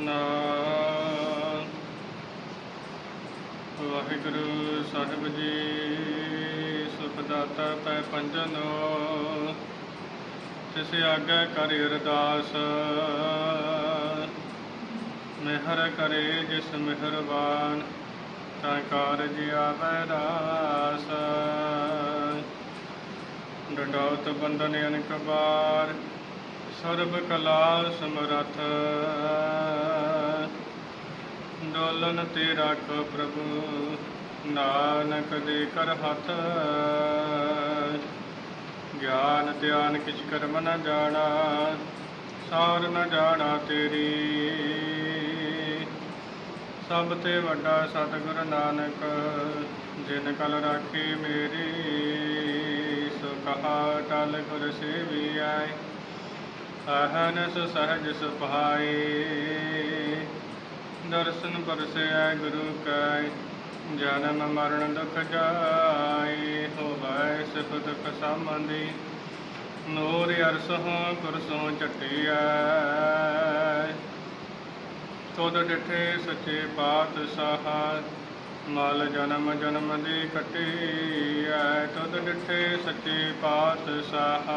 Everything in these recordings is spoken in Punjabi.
ਸਤਨਾਮ ਵਾਹਿਗੁਰੂ ਸਾਹਿਬ ਜੀ ਸੁਖਦਾਤਾ ਪੈ ਪੰਜਨੋ ਜਿਸ ਆਗੇ ਕਰਿ ਅਰਦਾਸ। ਮਿਹਰ ਕਰੇ ਜਿਸ ਮਿਹਰਬਾਨ ਤਾਂ ਕਾਰਜ ਆਵੈ ਰਾਸ। ਡੰਡੌਤ ਬੰਦਨ ਅਨਕ ਬਾਰ, ਸਰਬ ਕਲਾ ਸਮਰਥ। ਡੋਲਨ ਤੇ ਰੱਖ ਪ੍ਰਭੂ, ਨਾਨਕ ਦੇ ਕਰ ਹੱਥ। ਗਿਆਨ, ਧਿਆਨ, ਕਿਛ ਕਰਮ ਨ ਜਾਣਾ, ਸਾਰ ਨ ਜਾਣਾ ਤੇਰੀ। ਸਭ ਤੇ ਵੱਡਾ ਸਤਿਗੁਰ ਨਾਨਕ, ਜਿਨ ਕਲ ਰਾਖੀ ਮੇਰੀ, ਸੋ ਕਹਾ ਟਲ ਗੁਰ ਸੇਵੀ ਆਏ ਅਹਨਸ ਸਹਜ ਸੁਭਾਈ ਦਰਸ਼ਨ ਪਰਸਿਆ ਗੁਰੂ ਕੈ ਜਨਮ ਮਰਨ ਦੁਖ ਜਾਈ ਹੋਵੈ ਸੁਖ ਦੁਖ ਸੰਬੰਧੀ। ਨੂਰ ਅਰਸੋਂ ਕੁਰਸੋਂ ਚਟਿਐ ਤੁਧ ਡਿਠੇ ਸੱਚੇ ਪਾਤਸ਼ਾਹ, ਮਲ ਜਨਮ ਜਨਮ ਦੀ ਕੱਟੀ ਐ ਤੁਧ ਡਿਠੇ ਸੱਚੇ ਪਾਤਸ਼ਾਹ,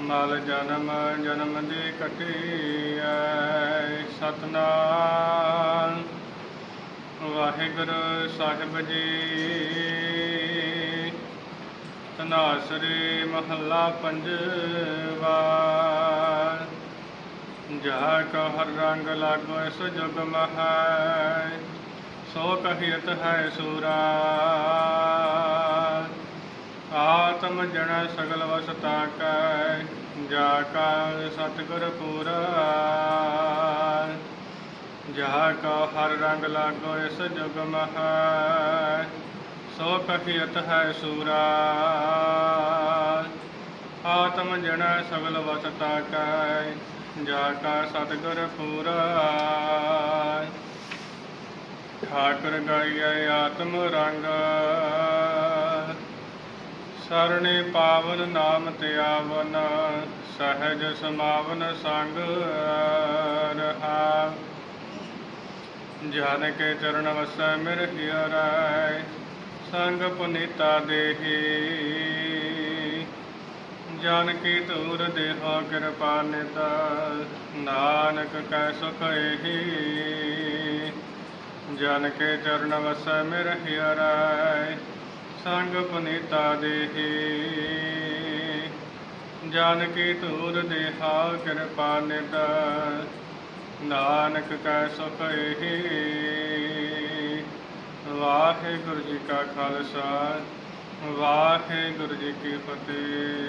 ਮਲ ਜਨਮ ਜਨਮ ਦੀ ਕੱਟੀ ਸਤਨਾਮ। ਵਾਹਿਗੁਰੂ ਸਾਹਿਬ ਜੀ। ਤਨਾਸਰੀ ਮਹੱਲਾ ਪੰਜਵਾ। ਜਾ ਕਾ ਹਰ ਰੰਗ ਲਾਗੋ ਇਸ ਜੁਗ ਮਹੈ। ਸੋ ਕਹੀਤ ਹੈ ਸੂਰਾ। ਆਤਮ ਜਨ ਸਗਲ ਵਸਤਾ ਕੈ। ਜਾ ਕਾ ਸਤਿਗੁਰ ਪੂਰਾ। ਜਾ ਕਾ ਹਰ ਰੰਗ ਲਾਗੋ ਇਸ ਜੁਗ ਮਹੈ। ਸੋ ਕਹੀਤ ਹੈ ਸੂਰਾ। ਆਤਮ ਜਨ ਸਗਲ ਵਸਤਾ ਕੈ, ਜਾ ਕਾ ਸਤਿਗੁਰ ਪੂਰਾ। ਠਾਕੁਰ ਗਾਈਐ ਆਤਮ ਰੰਗ। ਸਰਣੇ ਪਾਵਨ ਨਾਮ ਤੇ ਆਵਨ, ਸਹਿਜ ਸਮਾਵਨ ਸੰਗ ਰਹਾ। ਜਨ ਕੇ ਚਰਨ ਵਸੈ ਮਿਰ ਹਿਰੈ ਸੰਗ ਪੁਨੀਤਾ ਦੇਹੀ। ਜਨ ਕੀ ਧੂਰ ਦੇਹਾ ਕਿਰਪਾ ਨਾਨਕ ਕੈ ਸੁਖ ਏਹੀ। ਜਨ ਕੇ ਚਰਨ ਵਸੈ ਮਿਰ ਹਿਰੈ ਸੰਗ ਪੁਨੀਤਾ ਦੇਹੀ। ਜਨ ਕੀ ਧੂਰ ਦੇਹਾ ਕਿਰਪਾਨਿਤਾ ਨਾਨਕ ਕੈ ਸੁਖ ਏਹੀ ਵਾਹਿਗੁਰੂ ਜੀ ਕਾ ਖਾਲਸਾ ਵਾਹਿਗੁਰੂ ਜੀ ਕੀ ਫਤਿਹ।